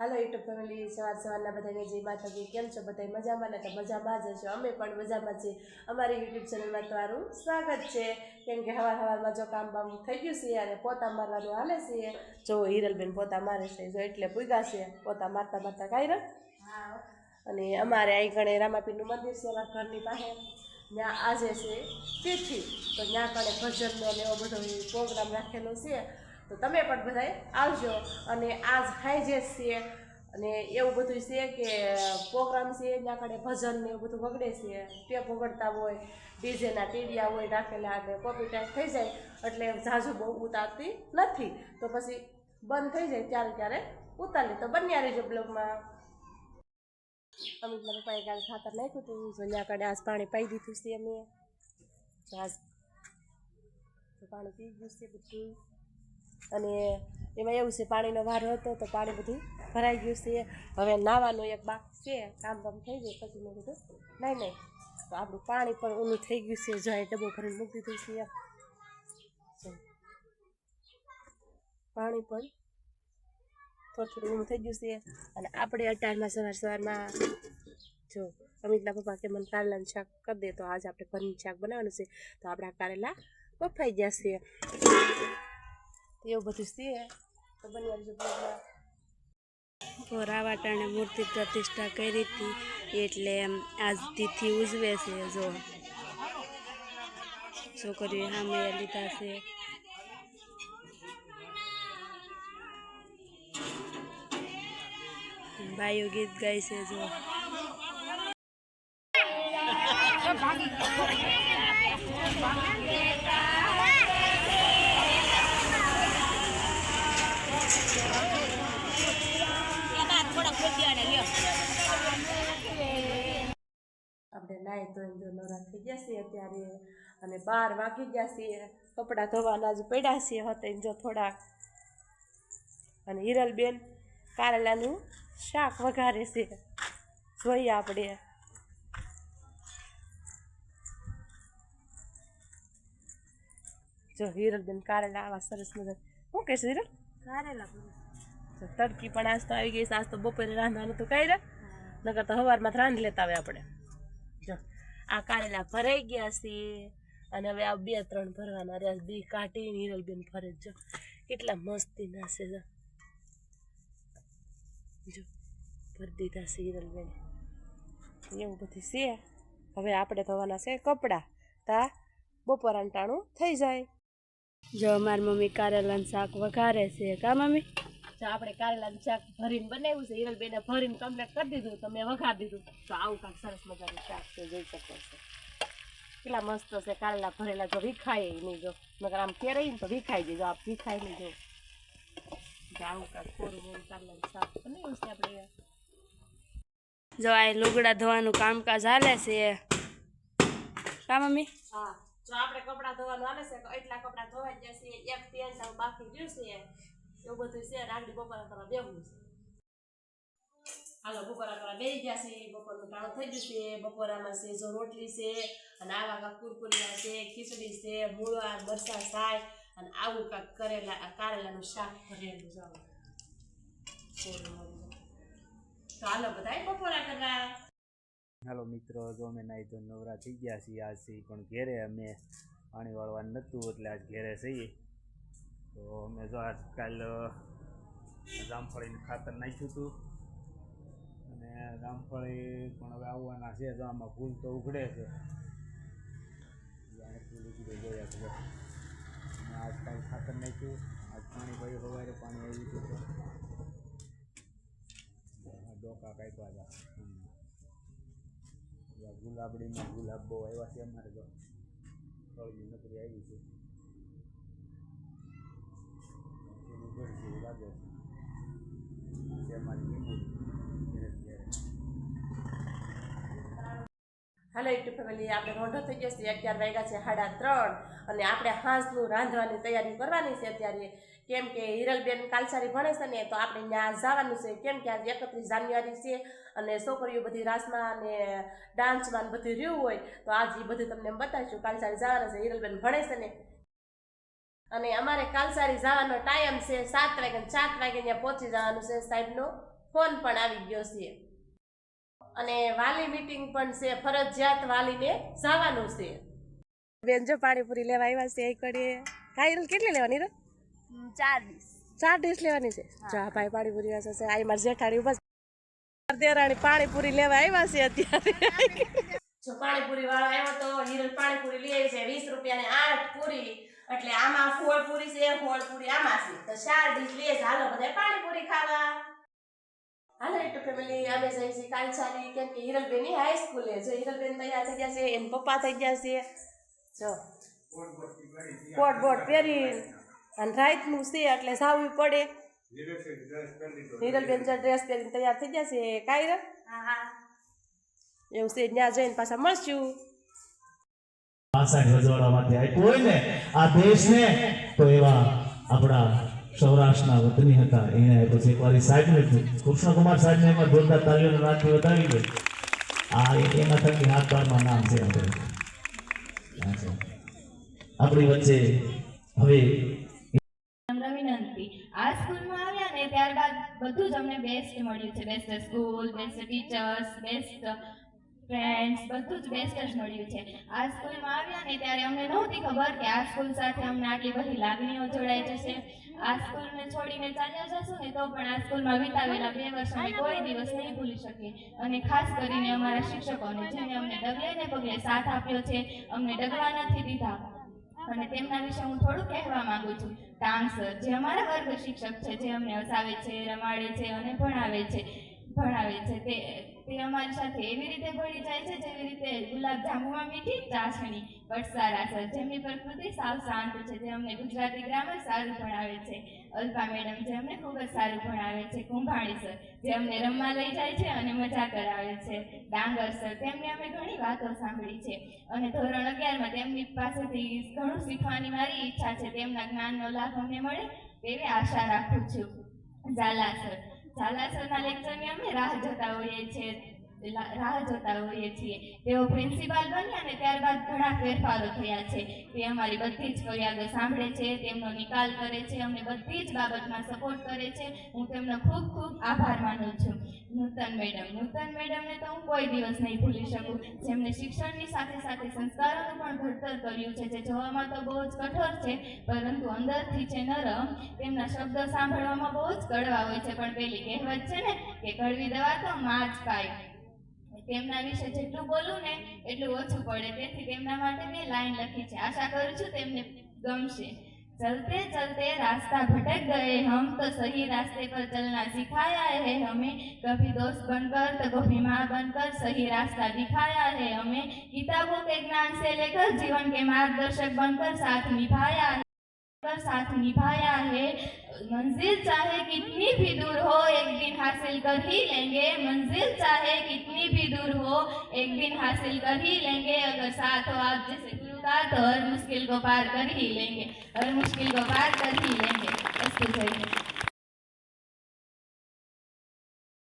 હાલો YouTube family સવાર સવારના બધાને જય માતાજી. કેમ છો બધા? મજામાં? ને તો મજામાં જ હશો. અમે પણ મજામાં છીએ. અમારી યુટ્યુબ ચેનલમાં તમારું સ્વાગત છે. કેમ કે હવાર હવારમાં જો કામ બામ થઈ ગયું છે અને પોતા મારવાનું હાલે છે. જો હિરલબેન પોતા મારે છે જો એટલે પૂગા છે. પોતા મારતા મારતા કાંઈ અને અમારે અહીં ગણે રામાપીરનું મંદિર છે અમારા ઘરની પાસે. ત્યાં આજે છે તેથી. તો ત્યાં કણે ભજનનો ને એવો બધો પ્રોગ્રામ રાખેલો છે. તો તમે પણ બધાય આવજો. અને આજ હાઈજેસ છે અને એવું બધું છે કે પ્રોગ્રામ છે ત્યાં કડે ભજન ને એવું બધું વગડે છે. ટેપ વગડતા હોય, ડીજેના ટીડિયા હોય રાખેલા અને કોપી ટાઈપ થઈ જાય, એટલે ઝાઝુ બહુ ઉતારતી નથી. તો પછી બંધ થઈ જાય ત્યારે ત્યારે ઉતારી તો બન્યા રહેજો બ્લોગમાં. અમે પપ્પાએ કાલે ખાતર નાખ્યું હતું. જોયા કડે આજ પાણી પાઈ દીધું છે અમે. આજ તો પાણી પી ગયું છે બધું. અને એમાં એવું છે, પાણીનો વારો હતો તો પાણી બધું ભરાઈ ગયું છે. હવે નાવાનું એક બાક છે, કામ બામ થઈ ગયું, પછી મેં કીધું, નહીં નહીં, તો આપણું પાણી પણ ઊનું થઈ ગયું છે, જો એ ડબ્બો ભરીને મૂકી દીધું છે પાણી પણ થોડું થોડું ઊનું થઈ ગયું છે. અને આપણે અટારમાં સવાર સવારમાં જો અમિતના પપ્પા કે મને કારેલાનું શાક કરી દે, તો આજે આપણે પનીર શાક બનાવવાનું છે. તો આપણા કારેલા બફાઈ ગયા છે એવું બધું છે. તો બની આવજો બ્લોગમાં રાવાટાણે મૂર્તિ પ્રતિષ્ઠા કરી હતી, એટલે એમ આજ તિથિ ઉજવે છે, જો. છોકરીઓ સામે લીધા છે. બાયો ગીત ગાય છે, જો. જો નવરા થઈ ગયા છીએ અત્યારે અને બાર વાગી ગયા છીએ. કપડાં ધોવાના જ પડ્યા છીએ હતા જો થોડાક. અને હિરલબેન કારેલાનું શાક વઘારે છે. જોઈએ આપણે. જો હિરલબેન કારેલા આવા સરસ મજા શું કહેશે હિરલ? કારેલા જો તડકી પણ આજ તો આવી ગઈ છે. આજ તો બપોરે રાંધવાનું તો કઈ નકર તો સવારમાં રાંધી લેતા આવે આપણે. જો. આ કારેલા ભરાઈ ગયા છે. અને હવે આ બે ત્રણ ભરવાના રહ્યા બી કાઢી હિરલબેન ભરે જ, કેટલા મસ્તી ના છે, જો. ભરી દીધા છે હિરલબેન એવું બધું છે. હવે આપણે ધોવાના છે કપડાં. તા બપોર અંટાણું થઈ જાય. જો, અમારી મમ્મી કારેલાનું શાક વઘારે છે. કા, મમ્મી? જો આપણે કારેલાનું શાક ભરીને બનાવ્યું છે, હિરલબેને ભરીને કમ્પ્લેટ કરી દીધું તમે વઘાર દીધું. તો આવું કાંઈક સરસ મજાનું શાક છે, જોઈ શકો છો. કેટલા મસ્ત છે, કારેલા ભરેલા, જો વિખાય નહીં જો. મગર આમ કેરાય ને તો વિખાઈ જાય આપ વિખાય નહીં જો. જો આવું કાંઈક કોરું મોરું કારેલાનું શાક બનાવ્યું છે આપણે. જો આ લુગડા ધોવાનું કામકાજ હાલે છે. કા મમ્મી? હા, જો આપણે કપડાં ધોવાનું હાલે છે એટલા કપડાં ધોવાઈ જશે એક પેન્ટ બાકી રહ્યું છે. એવું બધું છે રાગડી બપોરા કરવા બેવું છે હાલો બપોરા કરવા બેસી ગયા છે બપોરનું ટાણું થઈ ગયું છે બપોરામાં છે જો રોટલી છે અને આવા કાંક કુરકુરિયા છે ખીચડી છે મૂળા મરચા સાય અને આવું કાંક કરેલા કારેલાનું શાક ભરેલું જાવ તો હાલો બધા બપોરા કરવા હાલો મિત્રો જો અમે નાઈ તો નવરા થઈ ગયા છીએ આજથી પણ ઘેરે અમે પાણી વાળવાનું નહોતું એટલે આજ ઘેરે છીએ તો અમે જો આજકાલ જામફળીનું ખાતર નાખ્યું હતું. અને જામફળી પણ હવે આવવાના છે, જો આમાં ફૂલ તો ઉઘડે છે. જોયા ખબર આજકાલ ખાતર નાખ્યું. આજ પાણી ભાઈ સવારે, પાણી આવ્યું ગયું ડોકા કાપ્યા હતા. ગુલાબડીમાં ગુલાબ બહુ આવ્યા છે અમારે તો. થોડી નકરી આવી છે. ઘર જેવું યુટ્યુબ ફેમિલી, આપણે મોઢો થઈ ગયો છે, અગિયાર વાગ્યા છે, સાડા ત્રણ. અને આપણે હાંસનું રાંધવાની તૈયારી કરવાની છે અત્યારે. કેમ કે હિરલબેન કાલસારી ભણે છે ને, તો આપણે ત્યાં જવાનું છે. કેમ કે આજે એકત્રીસ જાન્યુઆરી છે અને છોકરીઓ બધી રાસમાં અને ડાન્સમાં બધું રહ્યું હોય, તો આજે બધું તમને બતાવીશું. કાલસારી જવાના છે, હિરલબેન ભણે છે ને. અને અમારે કાલસારી જવાનો ટાઈમ છે સાત વાગે સાત વાગે ત્યાં પહોંચી જવાનું છે સાહેબનો. ફોન પણ આવી ગયો છે. અને વાલી મીટિંગ પણ છે ફરજિયાત વાલીને જવાનું છે. બેન જો પાણીપુરી લેવા આવ્યા છે એ કડીએ કાંઈ કેટલી લેવાની રે? ચાર ડીશ ચાર ડીશ લેવાની છે? ચા ભાઈ પાણીપુરી વાસે છે આઈ મારી જેઠાણી ઊભા દેરાણી પાણીપુરી લેવા આવ્યા છે અત્યારે. જો પાણીપુરી વાળો આવ્યો તો હિરલ પાણીપુરી લે છે વીસ રૂપિયાની આઠ પૂરી. એટલે આમાં ફોળ પૂરી છે ફોળ પૂરી આમાં છે. તો ચાર ડીશ લે ચાલો હાલો બધા પાણીપુરી ખાવા. હાલો એટલે ફેમિલી. અમે જઈએ છીએ કાલસાની. કેમ કે હિરલબેન હાઈસ્કૂલે જો હિરલબેન તૈયાર થઈ ગયા છે એન પપ્પા થઈ ગયા છે. જો. કોટ બોટ પહેરી અને રાતનું છે એટલે સાવવી પડે. હિરલબેન જો ડ્રેસ પહેરીને તૈયાર થઈ ગયા છે. કાંઈ એવું છે ત્યાં જઈને પાછા મળશું. ભાષા રજવાડા માટે કોઈને આ દેશને, તો એવા આપણા સૌરાષ્ટ્રના વતની હતા. એને આપ્યો એકવાર સાહેબને કૃષ્ણકુમાર સાહેબને એમાં જોરદાર તાલીઓનો નાથી બતાવી દે. આ એના થકી હાથ નામ છે આપણે. વચ્ચે હવે આ સ્કૂલમાં આવ્યા ને, ત્યારબાદ બધું જ અમને બેસ્ટ મળ્યું છે. Best school best teachers best friends બધું જ બેસ્ટ જ મળ્યું છે. આ સ્કૂલમાં આવ્યા ને ત્યારે અમને નહોતી ખબર કે આ સ્કૂલ સાથે અમને આટલી બધી લાગણીઓ જોડાઈ જશે. આ સ્કૂલને છોડીને ચાલ્યા જશું ને તો પણ આ સ્કૂલમાં વિતાવેલા બે વર્ષ અમે કોઈ દિવસ નહીં ભૂલી શકીએ. અને ખાસ કરીને અમારા શિક્ષકોને, જેને અમને ડગલે ને પગલે સાથ આપ્યો છે, અમને ડગલા નથી દીધા. અને તેમના વિશે હું થોડું કહેવા માંગુ છું. ટાંગ સર, જે અમારા વર્ગ શિક્ષક છે, જે અમને હસાવે છે, રમાડે છે અને ભણાવે છે ભણાવે છે, તે તે અમારી સાથે એવી રીતે ભળી જાય છે, જેવી રીતે ગુલાબ જાંબુમાં મીઠી ચાસણી વટસારા સર જેમની પ્રકૃતિ સાવ શાંત છે, જે અમને ગુજરાતી ગ્રામર સારું ભણાવે છે. અલ્પા મેડમ જે અમને ખૂબ જ સારું ભણાવે છે, કુંભાણી સર, જે અમને રમવા લઈ જાય છે અને મજા કરાવે છે. ડાંગર સર, તેમની અમે ઘણી વાતો સાંભળી છે. અને ધોરણ અગિયારમાં તેમની પાસેથી ઘણું શીખવાની મારી ઈચ્છા છે, તેમના જ્ઞાનનો લાભ અમને મળે તેવી આશા રાખું છું. ઝાલા સર ઝાલા સરના લેક્ચરની અમે રાહ જોતા હોઈએ છીએ. રાહ જોતા હોઈએ છીએ. તેઓ પ્રિન્સિપાલ બન્યા ને ત્યારબાદ ઘણા ફેરફારો થયા છે. તે અમારી બધી જ ફરિયાદો સાંભળે છે, તેમનો નિકાલ કરે છે અમને બધી જ બાબતમાં સપોર્ટ કરે છે. હું તેમનો ખૂબ ખૂબ આભાર માનું છું. નૂતન મેડમ, નૂતન મેડમને તો હું કોઈ દિવસ નહીં ભૂલી શકું. જેમને શિક્ષણની સાથે સાથે સંસ્કારોનું પણ ઘડતર કર્યું છે, જે જોવામાં તો બહુ જ કઠોર છે, પરંતુ અંદરથી છે નરમ, તેમના શબ્દો સાંભળવામાં બહુ જ કડવા હોય છે. પણ પેલી કહેવત છે ને કે, કડવી દવા તો માં જ ખાય. તેમના વિશે જેટલું બોલું ને એટલું ઓછું પડે તેથી તેમના માટે મેં લાઈન લખી છે આશા કરું છું તેમને ગમશે चलते चलते रास्ता भटक गए हम तो सही रास्ते पर चलना सिखाया है हमें कभी दोस्त बनकर तो कभी माँ बनकर सही रास्ता दिखाया है हमें किताबों के ज्ञान से लेकर जीवन के मार्गदर्शक बनकर साथ निभाया है कर साथ निभाया है। मंजिल चाहे कितनी भी दूर हो, एक दिन हासिल कर ही लेंगे। मंजिल चाहे कितनी भी दूर हो, एक दिन हासिल कर ही लेंगे। अगर साथ हो, आप जैसे गुरु का तो हर मुश्किल को पार कर ही लेंगे। हर मुश्किल को पार कर ही लेंगे।